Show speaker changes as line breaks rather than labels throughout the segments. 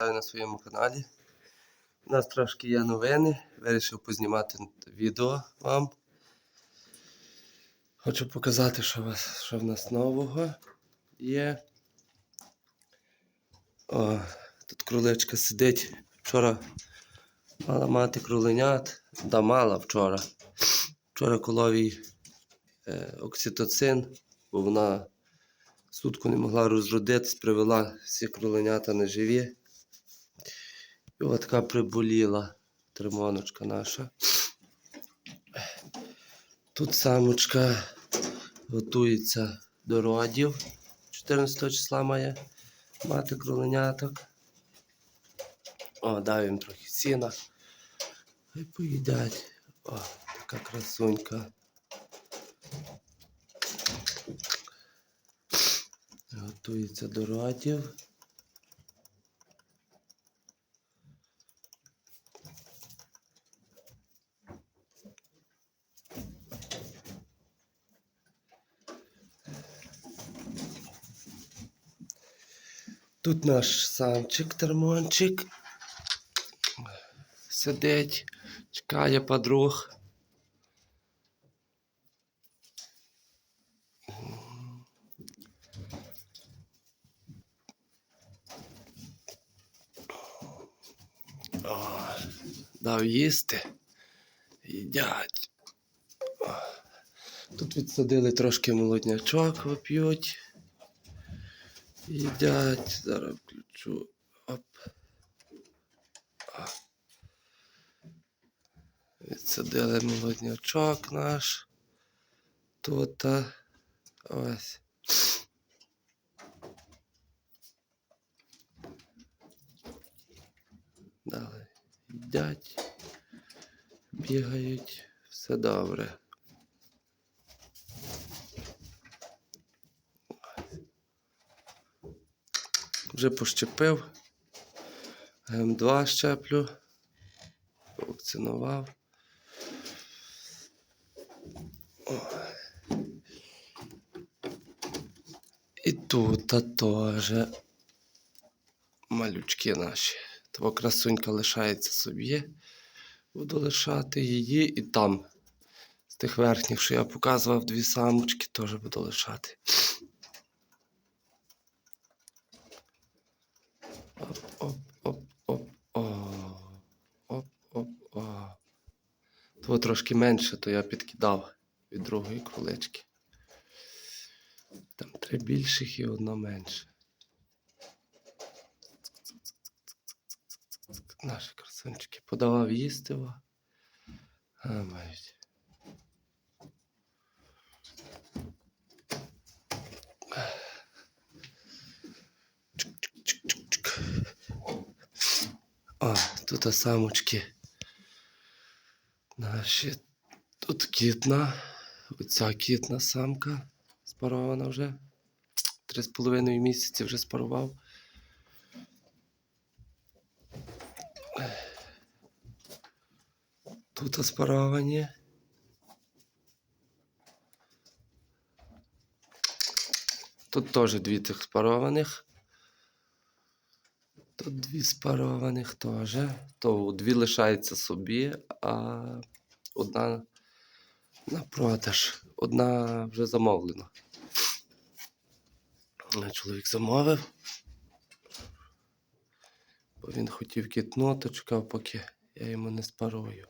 на своєму каналі. У нас трошки є новини. Вирішив познімати відео вам. Хочу показати, що, вас, що в нас нового є. О, тут кроличка сидить. Вчора мала мати кроленят. Да мала вчора. Вчора колов їй е, окситоцин, бо вона сутку не могла розродитись, привела всі кроленята неживі. І така приболіла тримоночка наша. Тут самочка готується до родів. 14 числа має мати кроленяток. О, дав їм трохи сіна. Хай поїдять. О, така красунька. Готується до родів. Тут наш самчик термончик сидить, чекає подруг. Дав їсти. Їдять. Тут відсадили трошки молоднячок, вип'ють. Їдять. Зараз включу. Оп. Відсадили молоднячок наш. Тут. Ось. Далі їдять, бігають, все добре. Вже пощепив. М2 щеплю. Вакцинував. І тут теж малючки наші. Того красунька лишається собі. Буду лишати її і там. З тих верхніх, що я показував, дві самочки, теж буду лишати. Оп, оп, оп, оп, о. Оп, оп, о. Того трошки менше, то я підкидав від другої кролички. Там три більших і одна менше. Наші красунчики подавав їсти. А, мають. А, тут самочки. Наші. Тут кітна. Оця кітна самка спарована вже. Три з половиною місяці вже спарував. Тут спаровані. Тут теж дві тих спарованих. Тут дві спарованих теж. То дві лишаються собі, а одна на продаж. Одна вже замовлена. Чоловік замовив. Бо він хотів кітну, то чекав, поки я йому не спарую.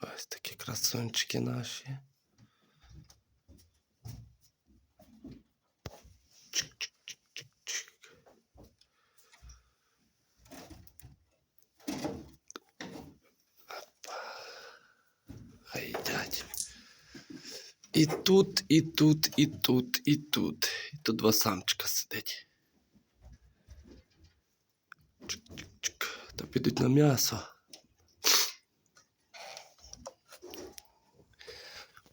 Ось такі красунчики наші. Хай їдять. І тут, і тут, і тут, і тут. І тут два самчика сидять. Чик-чик-чик. То підуть на м'ясо.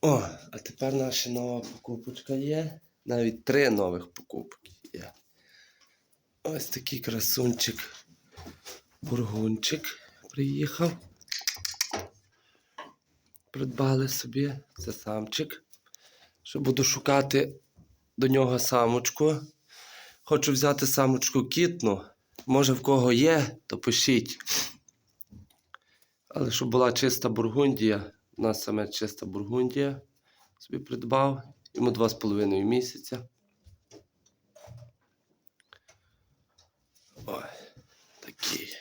О, а тепер наша нова покупочка є. Навіть три нових покупки є. Ось такий красунчик. Бургунчик приїхав. Придбали собі. Це самчик. Що буду шукати до нього самочку. Хочу взяти самочку кітну. Може, в кого є, то пишіть. Але щоб була чиста бургундія, у нас саме чиста бургундія. Собі придбав. Йому 2,5 місяця. Ой, такий.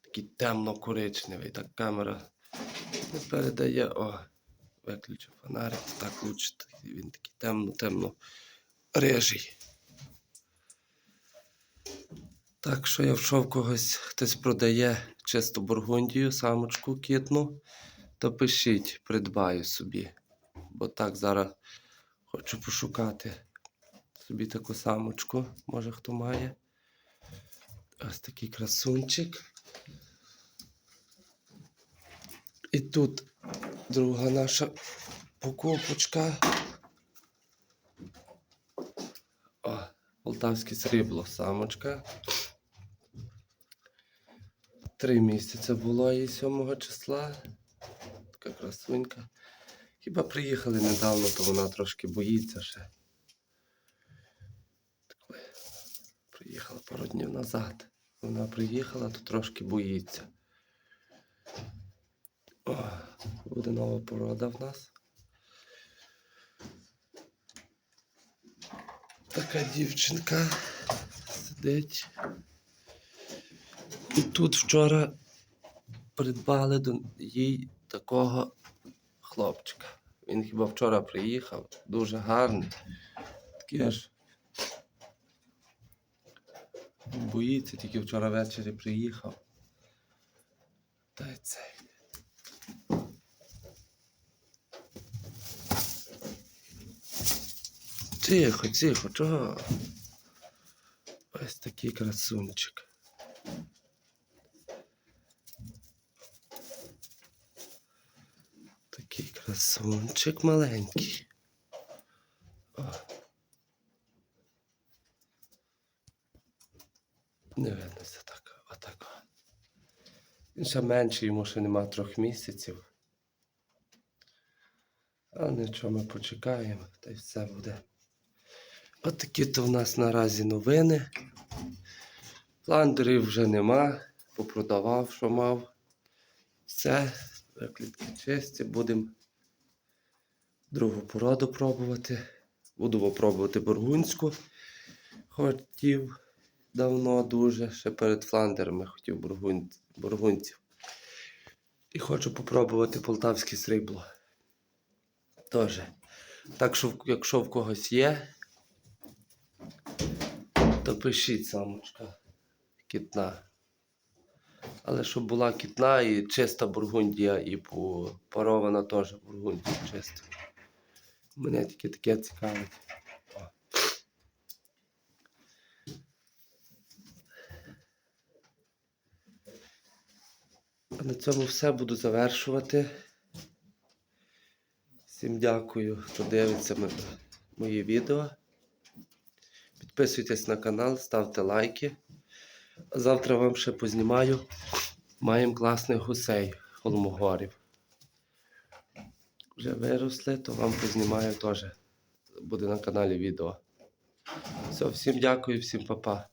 Такий темно-коричневий. Так камера не передає. О, виключу фонарик. Так лучше. Він такий темно-темно рижий. Так що я в когось хтось продає чисту бургундію, самочку кітну, то пишіть, придбаю собі. Бо так зараз хочу пошукати собі таку самочку, може хто має. Ось такий красунчик. І тут друга наша покупочка. О, полтавське срібло, самочка. Три місяці було їй 7 числа. Така красунька. Хіба приїхали недавно, то вона трошки боїться ще. Приїхала пару днів назад. Вона приїхала, то трошки боїться. Буде нова порода в нас. Така дівчинка сидить. І тут вчора придбали до їй такого хлопчика. Він хіба вчора приїхав, дуже гарний. Такий аж боїться, тільки вчора ввечері приїхав. Та й цей. Тихо, тихо, чого? Ось такий красунчик. Такий красунчик маленький. О. Не видно це так. Отак. Він ще менший, йому ще нема трьох місяців. А нічого ми почекаємо, та й все буде. От такі то в нас наразі новини. Фландерів вже нема. Попродавав, що мав. Все, клітки чисті. Будемо другу породу пробувати. Буду попробувати бургунську. Хотів давно дуже. Ще перед фландерами хотів бургун... бургунців. І хочу попробувати полтавське срібло. Тоже. Так що, якщо в когось є, то самочка кітна. Але щоб була кітна і чиста бургундія, і по- парована теж бургундія чиста. Мене тільки таке цікавить. На цьому все буду завершувати. Всім дякую, хто дивиться мої відео. Підписуйтесь на канал, ставте лайки. Завтра вам ще познімаю. Маємо класних гусей холмогорів. Вже виросли, то вам познімаю теж. Буде на каналі відео. Все, всім дякую, всім па-па.